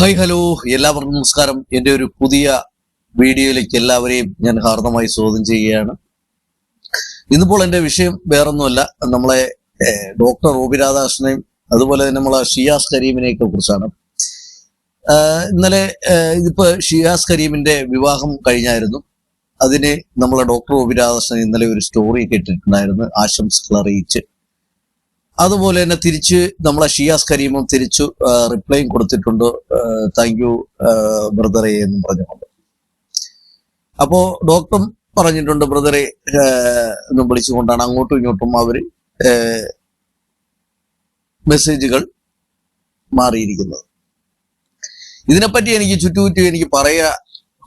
Hi hello. എല്ലാവർക്കും നമസ്കാരം. എന്റെ ഒരു പുതിയ വീഡിയോയിലേക്ക് എല്ലാവരെയും ഞാൻ ഹാർദമായി സ്വാഗതം ചെയ്യുകയാണ്. ഇന്നിപ്പോൾ എന്റെ വിഷയം വേറൊന്നുമല്ല. നമ്മളെ ഡോക്ടർ റോബി രാധാകൃഷ്ണനെയും അതുപോലെ തന്നെ നമ്മളെ ഷിയാസ് കരീമിനെയൊക്കെ കുറിച്ചാണ്. ഇന്നലെ ഇതിപ്പോ ഷിയാസ് കരീമിന്റെ വിവാഹം കഴിഞ്ഞായിരുന്നു. അതിന് നമ്മളെ ഡോക്ടർ റോബി രാധാകൃഷ്ണൻ ഇന്നലെ ഒരു സ്റ്റോറി കേട്ടിട്ടുണ്ടായിരുന്നു. ആശംസകൾ അറിയിച്ച്. അതുപോലെ തന്നെ തിരിച്ച് നമ്മളെ ഷിയാസ് കരീമും തിരിച്ചു റിപ്ലൈയും കൊടുത്തിട്ടുണ്ട്. താങ്ക് യു ബ്രദറെ എന്ന് പറഞ്ഞുകൊണ്ട്. അപ്പോ ഡോക്ടറും പറഞ്ഞിട്ടുണ്ട് ബ്രദറെ എന്ന് വിളിച്ചുകൊണ്ടാണ് അങ്ങോട്ടും ഇങ്ങോട്ടും അവർ മെസ്സേജുകൾ മാറിയിരിക്കുന്നത്. ഇതിനെപ്പറ്റി എനിക്ക് ചുറ്റുചുറ്റും എനിക്ക് പറയാ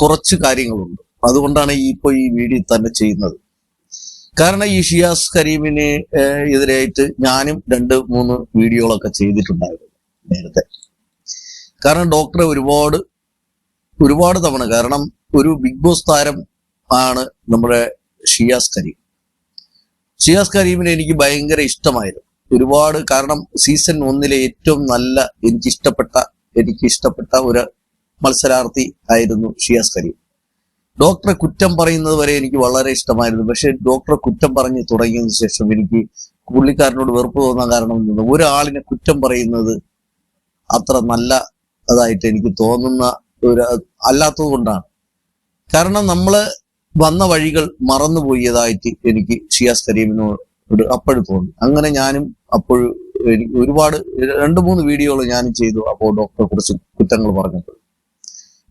കുറച്ച് കാര്യങ്ങളുണ്ട്. അതുകൊണ്ടാണ് ഈ ഇപ്പോൾ ഈ വീഡിയോ തന്നെ ചെയ്യുന്നത്. കാരണം ഈ ഷിയാസ് കരീമിന് എതിരായിട്ട് ഞാനും രണ്ട് മൂന്ന് വീഡിയോകളൊക്കെ ചെയ്തിട്ടുണ്ടായിരുന്നു നേരത്തെ. കാരണം ഡോക്ടറെ ഒരുപാട് ഒരുപാട് തവണ കാരണം ഒരു ബിഗ് ബോസ് താരം ആണ് നമ്മുടെ ഷിയാസ് കരീം. ഷിയാസ് കരീമിനെ എനിക്ക് ഭയങ്കര ഇഷ്ടമായിരുന്നു. ഒരുപാട് കാരണം സീസൺ ഒന്നിലെ ഏറ്റവും നല്ല എനിക്ക് ഇഷ്ടപ്പെട്ട എനിക്ക് ഇഷ്ടപ്പെട്ട ഒരു മത്സരാർത്ഥി ആയിരുന്നു ഷിയാസ് കരീം. ഡോക്ടറെ കുറ്റം പറയുന്നത് വരെ എനിക്ക് വളരെ ഇഷ്ടമായിരുന്നു. പക്ഷെ ഡോക്ടറെ കുറ്റം പറഞ്ഞു തുടങ്ങിയതിനു ശേഷം എനിക്ക് പുള്ളിക്കാരനോട് വെറുപ്പ് തോന്നാൻ കാരണം എന്തെന്ന് ഒരാളിനെ കുറ്റം പറയുന്നത് അത്ര നല്ല അതായിട്ട് എനിക്ക് തോന്നുന്ന ഒരു അല്ലാത്തത് കൊണ്ടാണ്. കാരണം നമ്മൾ വന്ന വഴികൾ മറന്നുപോയതായിട്ട് എനിക്ക് ഷിയാസ് കരീമിനോട് അപ്പോഴും തോന്നി. അങ്ങനെ ഞാനും അപ്പോഴും എനിക്ക് ഒരുപാട് രണ്ട് മൂന്ന് വീഡിയോകൾ ഞാനും ചെയ്തു അപ്പോൾ ഡോക്ടറെ കുറിച്ച് കുറ്റങ്ങൾ പറഞ്ഞപ്പോൾ.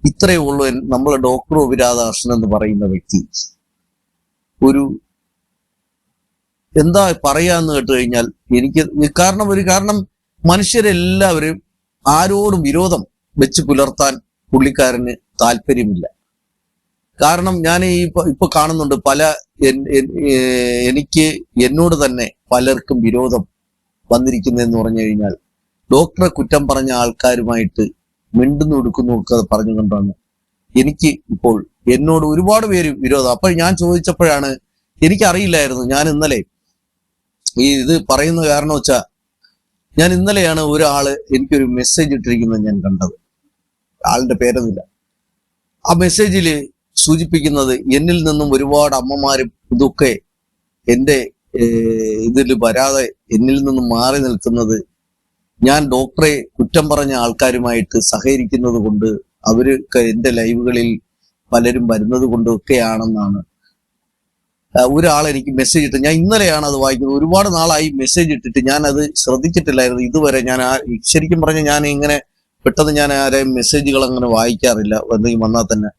ഇത്രയേ ഉള്ളൂ നമ്മളെ ഡോക്ടർ ഒബിരാധാകൃഷ്ണൻ എന്ന് പറയുന്ന വ്യക്തി. ഒരു എന്താ പറയാന്ന് കേട്ട് കഴിഞ്ഞാൽ എനിക്ക് കാരണം ഒരു കാരണം മനുഷ്യരെല്ലാവരും ആരോടും വിരോധം വെച്ച് പുലർത്താൻ പുള്ളിക്കാരന് താല്പര്യമില്ല. കാരണം ഞാൻ ഈ ഇപ്പൊ കാണുന്നുണ്ട് പല എനിക്ക് എന്നോട് തന്നെ പലർക്കും വിരോധം വന്നിരിക്കുന്നതെന്ന് പറഞ്ഞു കഴിഞ്ഞാൽ ഡോക്ടറെ കുറ്റം പറഞ്ഞ ആൾക്കാരുമായിട്ട് മിണ്ടുന്നു എടുക്കുന്നു ഒക്കെ പറഞ്ഞുകൊണ്ടാണ് എനിക്ക് ഇപ്പോൾ എന്നോട് ഒരുപാട് പേര് വിരോധം. അപ്പോൾ ഞാൻ ചോദിച്ചപ്പോഴാണ് എനിക്കറിയില്ലായിരുന്നു. ഞാൻ ഇന്നലെ ഈ ഇത് പറയുന്ന കാരണം വെച്ചാ ഞാൻ ഇന്നലെയാണ് ഒരാൾ എനിക്കൊരു മെസ്സേജ് ഇട്ടിരിക്കുന്നത് ഞാൻ കണ്ടത്. ആളിന്റെ പേരൊന്നുമില്ല. ആ മെസ്സേജിൽ സൂചിപ്പിക്കുന്നത് എന്നിൽ നിന്നും ഒരുപാട് അമ്മമാരും ഇതൊക്കെ എന്റെ ഇതിൽ വരാതെ എന്നിൽ നിന്നും മാറി നിൽക്കുന്നത് ഞാൻ ഡോക്ടറെ കുറ്റം പറഞ്ഞ ആൾക്കാരുമായിട്ട് സഹകരിക്കുന്നത് കൊണ്ട് അവർ ക- എന്റെ ലൈവുകളിൽ പലരും വരുന്നത് കൊണ്ടൊക്കെയാണെന്നാണ്. ഒരാൾ എനിക്ക് മെസ്സേജ് ഇട്ട്. ഞാൻ ഇന്നലെയാണ് അത് വായിക്കുന്നത്. ഒരുപാട് നാളായി മെസ്സേജ് ഇട്ടിട്ട് ഞാൻ അത് ശ്രദ്ധിച്ചിട്ടില്ലായിരുന്നു. ഇതുവരെ ഞാൻ ശരിക്കും പറഞ്ഞ ഞാൻ ഇങ്ങനെ പെട്ടെന്ന് ഞാൻ ആരെയും മെസ്സേജുകൾ അങ്ങനെ വായിക്കാറില്ല. എന്തെങ്കിലും വന്നാൽ തന്നെ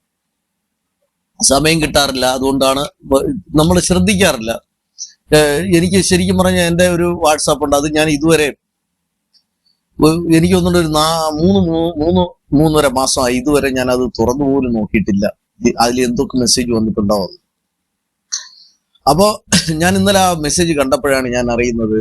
സമയം കിട്ടാറില്ല. അതുകൊണ്ടാണ് നമ്മൾ ശ്രദ്ധിക്കാറില്ല. എനിക്ക് ശരിക്കും പറഞ്ഞാൽ എന്റെ ഒരു വാട്സാപ്പ് ഉണ്ട്. അത് ഞാൻ ഇതുവരെ എനിക്ക് തോന്നുന്നുണ്ട് ഒരു നാ മൂന്ന് മൂന്ന് മൂന്നര മാസമായി. ഇതുവരെ ഞാൻ അത് തുറന്നു പോലും നോക്കിയിട്ടില്ല. അതിൽ എന്തൊക്കെ മെസ്സേജ് വന്നിട്ടുണ്ടാവും. അപ്പോ ഞാൻ ഇന്നലെ ആ മെസ്സേജ് കണ്ടപ്പോഴാണ് ഞാൻ അറിയുന്നത്.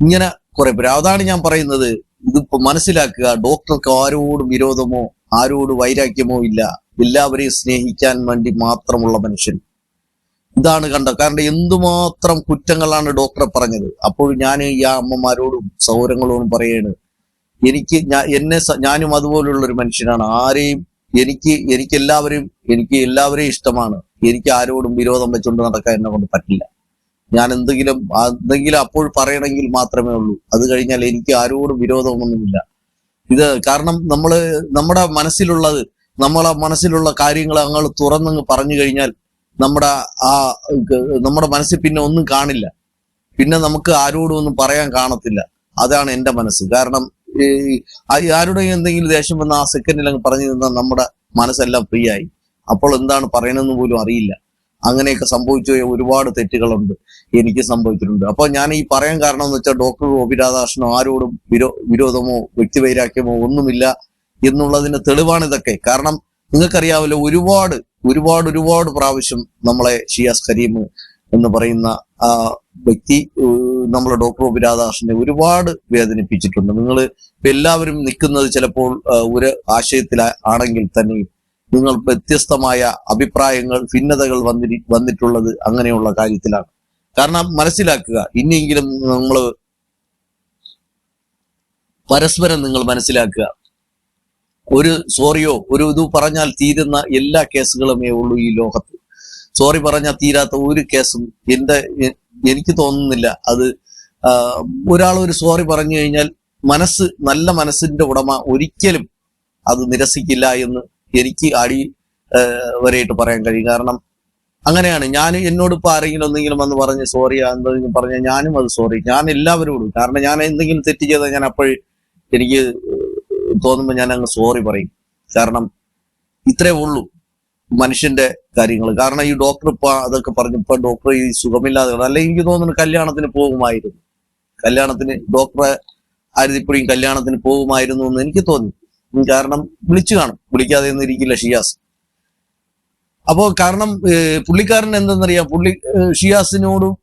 ഇങ്ങനെ കുറെ പേര് അതാണ് ഞാൻ പറയുന്നത്. ഇതിപ്പോ മനസ്സിലാക്കുക ഡോക്ടർക്ക് ആരോടും വിരോധമോ ആരോട് വൈരാഗ്യമോ ഇല്ല. എല്ലാവരെയും സ്നേഹിക്കാൻ വേണ്ടി മാത്രമുള്ള മനുഷ്യൻ. ഇതാണ് കണ്ടത്. കാരണം എന്തുമാത്രം കുറ്റങ്ങളാണ് ഡോക്ടറെ പറഞ്ഞത്. അപ്പോൾ ഞാൻ ഈ അമ്മമാരോടും സൗരങ്ങളോടും പറയാണ് എനിക്ക് എന്നെ ഞാനും അതുപോലുള്ള ഒരു മനുഷ്യനാണ്. ആരെയും എനിക്ക് എനിക്ക് എല്ലാവരെയും എനിക്ക് എല്ലാവരെയും ഇഷ്ടമാണ്. എനിക്ക് ആരോടും വിരോധം വെച്ചുകൊണ്ട് നടക്കാൻ എന്നെ കൊണ്ട് പറ്റില്ല. ഞാൻ എന്തെങ്കിലും എന്തെങ്കിലും അപ്പോൾ പറയണമെങ്കിൽ മാത്രമേ ഉള്ളൂ. അത് കഴിഞ്ഞാൽ എനിക്ക് ആരോടും വിരോധമൊന്നുമില്ല. ഇത് കാരണം നമ്മൾ നമ്മുടെ മനസ്സിലുള്ളത് നമ്മളെ മനസ്സിലുള്ള കാര്യങ്ങൾ അങ്ങ് തുറന്നങ്ങ് പറഞ്ഞു കഴിഞ്ഞാൽ നമ്മുടെ ആ നമ്മുടെ മനസ്സിൽ പിന്നെ ഒന്നും കാണില്ല. പിന്നെ നമുക്ക് ആരോടും ഒന്നും പറയാൻ കാണത്തില്ല. അതാണ് എന്റെ മനസ്സ്. കാരണം ഈ ആരുടെയും എന്തെങ്കിലും ദേഷ്യം വന്ന ആ സെക്കൻഡിൽ അങ്ങ് പറഞ്ഞു നിന്നാൽ നമ്മുടെ മനസ്സെല്ലാം ഫ്രീ ആയി. അപ്പോൾ എന്താണ് പറയണമെന്ന് പോലും അറിയില്ല. അങ്ങനെയൊക്കെ സംഭവിച്ചു ഒരുപാട് തെറ്റുകളുണ്ട് എനിക്ക് സംഭവിച്ചിട്ടുണ്ട്. അപ്പൊ ഞാൻ ഈ പറയാൻ കാരണം എന്ന് വെച്ചാൽ ഡോക്ടർ ഗോപി രാധാകൃഷ്ണനോ ആരോടും വിരോ വിരോധമോ വ്യക്തിവൈരാഗ്യമോ ഒന്നുമില്ല എന്നുള്ളതിന്റെ തെളിവാണ് ഇതൊക്കെ. കാരണം നിങ്ങൾക്കറിയാമല്ലോ ഒരുപാട് ഒരുപാട് ഒരുപാട് പ്രാവശ്യം നമ്മളെ ഷിയാസ് കരീം എന്ന് പറയുന്ന ആ വ്യക്തി നമ്മളെ ഡോക്ടർ ഗോപി രാധാകൃഷ്ണനെ ഒരുപാട് വേദനിപ്പിച്ചിട്ടുണ്ട്. നിങ്ങൾ എല്ലാവരും നിൽക്കുന്നത് ചിലപ്പോൾ ഒരു ആശയത്തിൽ ആണെങ്കിൽ തന്നെ നിങ്ങൾ വ്യത്യസ്തമായ അഭിപ്രായങ്ങൾ ഭിന്നതകൾ വന്നി വന്നിട്ടുള്ളത് അങ്ങനെയുള്ള കാര്യത്തിലാണ്. കാരണം മനസ്സിലാക്കുക ഇനിയെങ്കിലും നമ്മൾ പരസ്പരം നിങ്ങൾ മനസ്സിലാക്കുക. ഒരു സോറിയോ ഒരു ഇത് പറഞ്ഞാൽ തീരുന്ന എല്ലാ കേസുകളുമേ ഉള്ളൂ ഈ ലോകത്ത്. സോറി പറഞ്ഞാൽ തീരാത്ത ഒരു കേസും എന്റെ എനിക്ക് തോന്നുന്നില്ല. അത് ഒരാൾ ഒരു സോറി പറഞ്ഞു കഴിഞ്ഞാൽ മനസ്സ് നല്ല മനസ്സിന്റെ ഉടമ ഒരിക്കലും അത് നിരസിക്കില്ല എന്ന് എനിക്ക് അടി വരെയായിട്ട് പറയാൻ കഴിയും. കാരണം അങ്ങനെയാണ്. ഞാൻ എന്നോട് ഇപ്പൊ ആരെങ്കിലും എന്തെങ്കിലും വന്ന് പറഞ്ഞ് സോറി എന്തെങ്കിലും പറഞ്ഞാൽ ഞാനും അത് സോറി. ഞാൻ എല്ലാവരോടും. കാരണം ഞാൻ എന്തെങ്കിലും തെറ്റ് ചെയ്താൽ ഞാൻ അപ്പോൾ എനിക്ക് തോന്നുമ്പോൾ ഞാൻ അങ്ങ് സോറി പറയും. കാരണം ഇത്രേ ഉള്ളൂ മനുഷ്യന്റെ കാര്യങ്ങൾ കാരണം ഈ ഡോക്ടർ ഇപ്പൊ അതൊക്കെ പറഞ്ഞു ഇപ്പൊ ഡോക്ടർ ഈ സുഖമില്ലാതെ. അല്ലെ എനിക്ക് തോന്നുന്നു കല്യാണത്തിന് പോകുമായിരുന്നു. കല്യാണത്തിന് ഡോക്ടറെ ആരുതിപ്പുഴയും കല്യാണത്തിന് പോകുമായിരുന്നു എന്ന് എനിക്ക് തോന്നി. കാരണം വിളിച്ചു കാണും. വിളിക്കാതെ ഒന്നും ഇരിക്കില്ല ഷിയാസ്. അപ്പോ കാരണം പുള്ളിക്കാരൻ എന്തെന്നറിയാം? പുള്ളി ഷിയാസിനോടും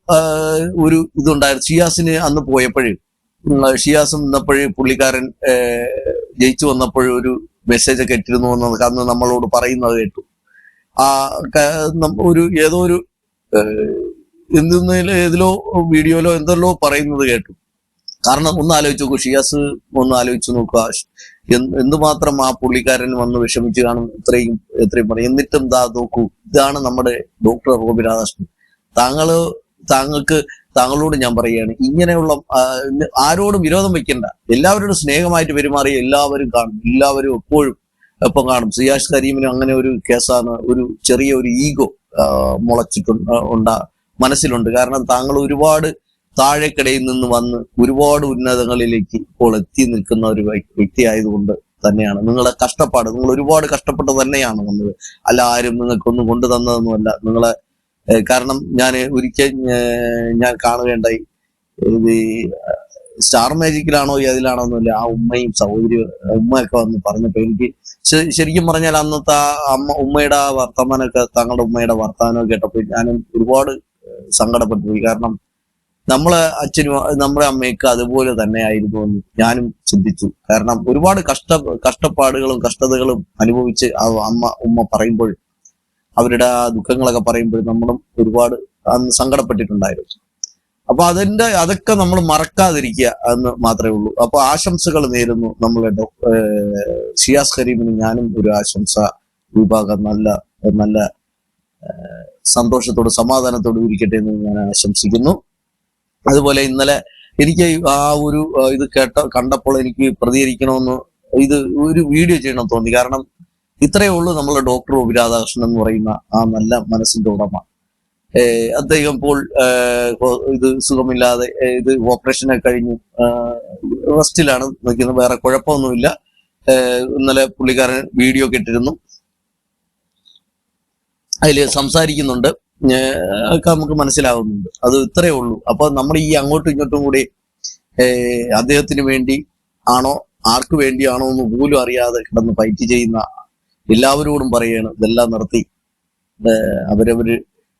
ഒരു ഇതുണ്ടായിരുന്നു. ഷിയാസിന് അന്ന് പോയപ്പോഴും ഷിയാസ് നിന്നപ്പോഴും പുള്ളിക്കാരൻ ജയിച്ചു വന്നപ്പോൾ ഒരു മെസ്സേജ് ഒക്കെ ഇട്ടിരുന്നു എന്നത് അന്ന് നമ്മളോട് പറയുന്നത് കേട്ടു. ആ ഒരു ഏതോ ഒരു എന്തെങ്കിലും ഏതിലോ വീഡിയോയിലോ എന്തെല്ലോ പറയുന്നത് കേട്ടു. കാരണം ഒന്ന് ആലോചിച്ച് നോക്കൂ ഷിയാസ് ഒന്ന് ആലോചിച്ച് നോക്കുക. എന്ത് എന്തുമാത്രം ആ പുള്ളിക്കാരൻ വന്ന് വിഷമിച്ച് കാണും ഇത്രയും എത്രയും പറയും. എന്നിട്ടും ദാ നോക്കൂ ഇതാണ് നമ്മുടെ ഡോക്ടർ ഗോപി രാധാകൃഷ്ണൻ. താങ്കൾ താങ്കൾക്ക് താങ്കളോട് ഞാൻ പറയുകയാണ്. ഇങ്ങനെയുള്ള ആരോടും വിരോധം വെക്കണ്ട. എല്ലാവരോടും സ്നേഹമായിട്ട് പെരുമാറി എല്ലാവരും കാണും. എല്ലാവരും എപ്പോഴും എപ്പം കാണും. സിയാഷ് കരീമിനും അങ്ങനെ ഒരു കേസാണ് ഒരു ചെറിയ ഒരു ഈഗോ മുളച്ചിട്ടുണ്ട് ഉണ്ടാ മനസ്സിലുണ്ട്. കാരണം താങ്കൾ ഒരുപാട് താഴെക്കിടയിൽ നിന്ന് വന്ന് ഒരുപാട് ഉന്നതങ്ങളിലേക്ക് ഇപ്പോൾ എത്തി നിൽക്കുന്ന ഒരു വ്യക്തി ആയതുകൊണ്ട് തന്നെയാണ്. നിങ്ങളെ കഷ്ടപ്പാട് നിങ്ങൾ ഒരുപാട് കഷ്ടപ്പെട്ട് തന്നെയാണ് വന്നത്. അല്ല ആരും നിങ്ങൾക്കൊന്നും കൊണ്ടു തന്നതൊന്നുമല്ല നിങ്ങളെ കാരണം ഞാൻ ഒരിക്കൽ ഞാൻ കാണുകയുണ്ടായി. ഇത് സ്റ്റാർ മാജിക്കിലാണോ അതിലാണോ ഒന്നുമില്ല ആ ഉമ്മയും സഹോദരിയും ഉമ്മയൊക്കെ വന്ന് പറഞ്ഞപ്പോ എനിക്ക് ശരിക്കും പറഞ്ഞാൽ അന്നത്തെ ആ അമ്മ ഉമ്മയുടെ വർത്തമാനമൊക്കെ തങ്ങളുടെ ഉമ്മയുടെ വർത്തമാനമൊക്കെ കേട്ടപ്പോൾ ഞാനും ഒരുപാട് സങ്കടപ്പെട്ടു കാരണം നമ്മളെ അച്ഛനും നമ്മുടെ അമ്മയൊക്കെ അതുപോലെ തന്നെ ആയിരുന്നു എന്ന് ഞാനും ചിന്തിച്ചു. കാരണം ഒരുപാട് കഷ്ട കഷ്ടപ്പാടുകളും കഷ്ടതകളും അനുഭവിച്ച് ആ അമ്മ ഉമ്മ പറയുമ്പോൾ അവരുടെ ആ ദുഃഖങ്ങളൊക്കെ പറയുമ്പോഴും നമ്മളും ഒരുപാട് അന്ന് സങ്കടപ്പെട്ടിട്ടുണ്ടായിരുന്നു. അപ്പൊ അതിന്റെ അതൊക്കെ നമ്മൾ മറക്കാതിരിക്കുക എന്ന് മാത്രമേ ഉള്ളൂ. അപ്പൊ ആശംസകൾ നേരുന്നു നമ്മളെ ഷിയാസ് കരീമിന് ഞാനും ഒരു ആശംസ വിഭാഗം നല്ല നല്ല സന്തോഷത്തോട് സമാധാനത്തോട് ഇരിക്കട്ടെ എന്ന് ഞാൻ ആശംസിക്കുന്നു. അതുപോലെ ഇന്നലെ എനിക്ക് ആ ഒരു ഇത് കേട്ട കണ്ടപ്പോൾ എനിക്ക് പ്രതികരിക്കണമെന്ന് ഇത് ഒരു വീഡിയോ ചെയ്യണം തോന്നി. കാരണം ഇത്രയേ ഉള്ളൂ നമ്മളെ ഡോക്ടർ ഒ. രാധാകൃഷ്ണൻ എന്ന് പറയുന്ന ആ നല്ല മനസ്സിന്റെ ഉടമ. അദ്ദേഹം ഇപ്പോൾ ഇത് സുഖമില്ലാതെ ഇത് ഓപ്പറേഷനൊക്കെ കഴിഞ്ഞു റെസ്റ്റിലാണ് നിൽക്കുന്നത്. വേറെ കുഴപ്പമൊന്നുമില്ല. ഇന്നലെ പുള്ളിക്കാരൻ വീഡിയോ കേട്ടിരുന്നു അതിൽ സംസാരിക്കുന്നുണ്ട്. ഒക്കെ നമുക്ക് മനസ്സിലാവുന്നുണ്ട്. അത് ഇത്രയേ ഉള്ളൂ. അപ്പൊ നമ്മൾ ഈ അങ്ങോട്ടും ഇങ്ങോട്ടും കൂടി അദ്ദേഹത്തിന് വേണ്ടി ആണോ ആർക്ക് വേണ്ടിയാണോ എന്ന് പോലും അറിയാതെ കിടന്ന് ഫൈറ്റ് ചെയ്യുന്ന എല്ലാവരോടും പറയാണ് ഇതെല്ലാം നടത്തി. അവരവര്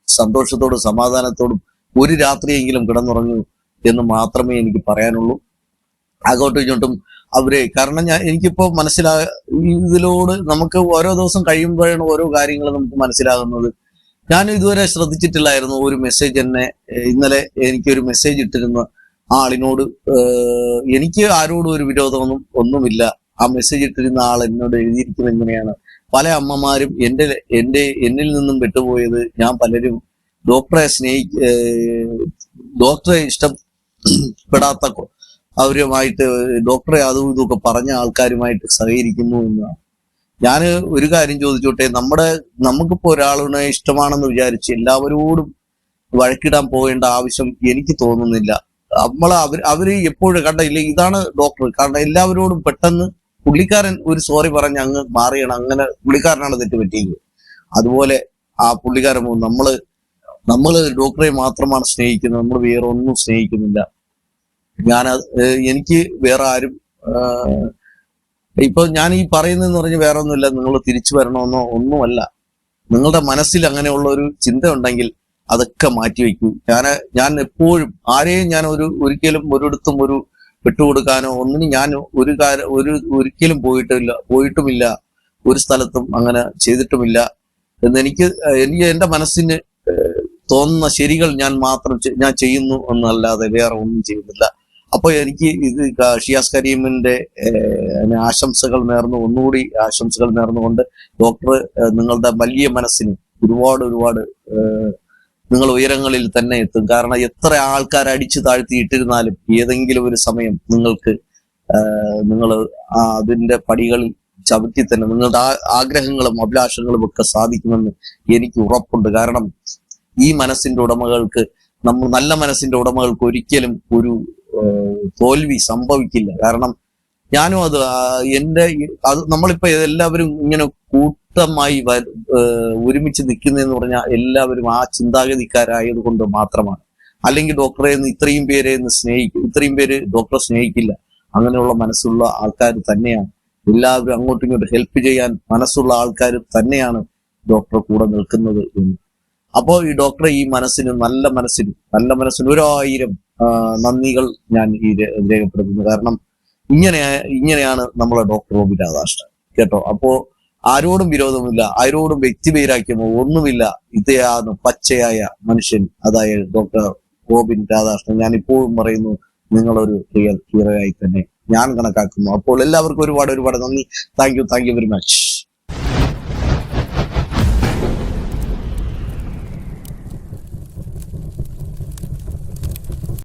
സന്തോഷത്തോടും സമാധാനത്തോടും ഒരു രാത്രിയെങ്കിലും കിടന്നുറങ്ങൂ എന്ന് മാത്രമേ എനിക്ക് പറയാനുള്ളൂ. അങ്ങോട്ടും ഇങ്ങോട്ടും അവരെ കാരണം ഞാൻ എനിക്കിപ്പോ മനസ്സിലാ ഇതിലോട് നമുക്ക് ഓരോ ദിവസം കഴിയുമ്പോഴാണ് ഓരോ കാര്യങ്ങൾ നമുക്ക് മനസ്സിലാകുന്നത്. ഞാൻ ഇതുവരെ ശ്രദ്ധിച്ചിട്ടില്ലായിരുന്നു ഒരു മെസ്സേജ് എന്നെ ഇന്നലെ എനിക്ക് ഒരു മെസ്സേജ് ഇട്ടിരുന്ന ആളിനോട്. എനിക്ക് ആരോടും ഒരു വിരോധമൊന്നും ഒന്നുമില്ല. ആ മെസ്സേജ് ഇട്ടിരുന്ന ആൾ എന്നോട് എഴുതിയിരിക്കുന്നത് എങ്ങനെയാണ്? പല അമ്മമാരും എന്റെ എന്റെ എന്നിൽ നിന്നും വിട്ടുപോയത് ഞാൻ പലരും ഡോക്ടറെ സ്നേഹി ഡോക്ടറെ ഇഷ്ടപ്പെടാത്ത അവരുമായിട്ട് ഡോക്ടറെ അതും ഇതൊക്കെ പറഞ്ഞ ആൾക്കാരുമായിട്ട് സഹകരിക്കുന്നു എന്നാണ്. ഞാൻ ഒരു കാര്യം ചോദിച്ചോട്ടെ നമ്മുടെ നമുക്കിപ്പോ ഒരാളിനെ ഇഷ്ടമാണെന്ന് വിചാരിച്ച് എല്ലാവരോടും വഴക്കിടാൻ പോകേണ്ട ആവശ്യം എനിക്ക് തോന്നുന്നില്ല. നമ്മൾ അവർ അവർ എപ്പോഴും കണ്ട ഇല്ല ഇതാണ് ഡോക്ടർ കാരണം എല്ലാവരോടും പെട്ടെന്ന് പുള്ളിക്കാരൻ ഒരു സോറി പറഞ്ഞ് അങ്ങ് മാറിയാണ്. അങ്ങനെ പുള്ളിക്കാരനാണ് തെറ്റ് പറ്റിയത്. അതുപോലെ ആ പുള്ളിക്കാരൻ. നമ്മൾ നമ്മൾ ഡോക്ടറെ മാത്രമാണ് സ്നേഹിക്കുന്നത്. നമ്മൾ വേറെ ഒന്നും സ്നേഹിക്കുന്നില്ല ഞാൻ എനിക്ക് വേറെ ആരും ഇപ്പൊ ഞാൻ ഈ പറയുന്നതെന്ന് പറഞ്ഞ് വേറെ ഒന്നുമില്ല നിങ്ങൾ തിരിച്ചു വരണമെന്നോ ഒന്നുമല്ല. നിങ്ങളുടെ മനസ്സിൽ അങ്ങനെയുള്ള ഒരു ചിന്ത ഉണ്ടെങ്കിൽ അതൊക്കെ മാറ്റിവെക്കൂ. ഞാൻ ഞാൻ എപ്പോഴും ആരെയും ഞാൻ ഒരു ഒരിക്കലും ഒരിടത്തും ഒരു വിട്ടുകൊടുക്കാനോ ഒന്നിനും ഞാൻ ഒരു കാര്യം ഒരു ഒരിക്കലും പോയിട്ടില്ല പോയിട്ടുമില്ല. ഒരു സ്ഥലത്തും അങ്ങനെ ചെയ്തിട്ടുമില്ല. എന്ന് എനിക്ക് എന്റെ മനസ്സിന് തോന്നുന്ന ശരികൾ ഞാൻ മാത്രം ഞാൻ ചെയ്യുന്നു എന്നല്ലാതെ വേറെ ഒന്നും ചെയ്യുന്നില്ല. അപ്പോൾ എനിക്ക് ഇത് ഷിയാസ് കരീമിന്റെ ആശംസകൾ നേർന്നു ഒന്നുകൂടി ആശംസകൾ നേർന്നുകൊണ്ട് ഡോക്ടർ നിങ്ങളുടെ വലിയ മനസ്സിന് ഒരുപാട് ഒരുപാട് നിങ്ങൾ ഉയരങ്ങളിൽ തന്നെ എത്തും. കാരണം എത്ര ആൾക്കാർ അടിച്ചു താഴ്ത്തി ഇട്ടിരുന്നാലും ഏതെങ്കിലും ഒരു സമയം നിങ്ങൾക്ക് നിങ്ങൾ അതിന്റെ പടികളിൽ ചവിട്ടി തന്നെ നിങ്ങളുടെ ആഗ്രഹങ്ങളും അഭിലാഷങ്ങളും ഒക്കെ സാധിക്കുമെന്ന് എനിക്ക് ഉറപ്പുണ്ട്. കാരണം ഈ മനസ്സിന്റെ ഉടമകൾക്ക് നമ്മൾ നല്ല മനസ്സിന്റെ ഉടമകൾക്ക് ഒരിക്കലും ഒരു തോൽവി സംഭവിക്കില്ല. കാരണം ഞാനും അത് എന്റെ അത് നമ്മളിപ്പോ എല്ലാവരും ഇങ്ങനെ കൂട്ടമായി വ- ഏഹ്, ഒരുമിച്ച് നിൽക്കുന്നതെന്ന് പറഞ്ഞാൽ എല്ലാവരും ആ ചിന്താഗതിക്കാരായത് കൊണ്ട് മാത്രമാണ്. അല്ലെങ്കിൽ ഡോക്ടറെ ഇത്രയും പേരെ ഒന്ന് സ്നേഹിക്കും ഇത്രയും പേര് ഡോക്ടറെ സ്നേഹിക്കില്ല. അങ്ങനെയുള്ള മനസ്സുള്ള ആൾക്കാർ തന്നെയാണ്. എല്ലാവരും അങ്ങോട്ടും ഇങ്ങോട്ടും ഹെൽപ്പ് ചെയ്യാൻ മനസ്സുള്ള ആൾക്കാർ തന്നെയാണ് ഡോക്ടറെ കൂടെ നിൽക്കുന്നത് എന്ന്. അപ്പോൾ ഈ ഡോക്ടറെ ഈ മനസ്സിന് നല്ല മനസ്സിന് നല്ല മനസ്സിന് ഒരായിരം നന്ദികൾ ഞാൻ ഈ രേഖപ്പെടുത്തുന്നു. കാരണം ഇങ്ങനെ ഇങ്ങനെയാണ് നമ്മളെ ഡോക്ടർ റോബിൻ രാധാകൃഷ്ണൻ. കേട്ടോ? അപ്പോ ആരോടും വിരോധമില്ല ആരോടും വ്യക്തിപേരാക്കിയമോ ഒന്നുമില്ല. ഇതയാന്ന് പച്ചയായ മനുഷ്യൻ. അതായത് ഡോക്ടർ റോബിൻ രാധാകൃഷ്ണൻ. ഞാൻ ഇപ്പോഴും പറയുന്നു നിങ്ങളൊരു റിയൽ ആയി തന്നെ ഞാൻ കണക്കാക്കുന്നു. അപ്പോൾ എല്ലാവർക്കും ഒരുപാട് ഒരുപാട് നന്ദി. Thank you thank you very much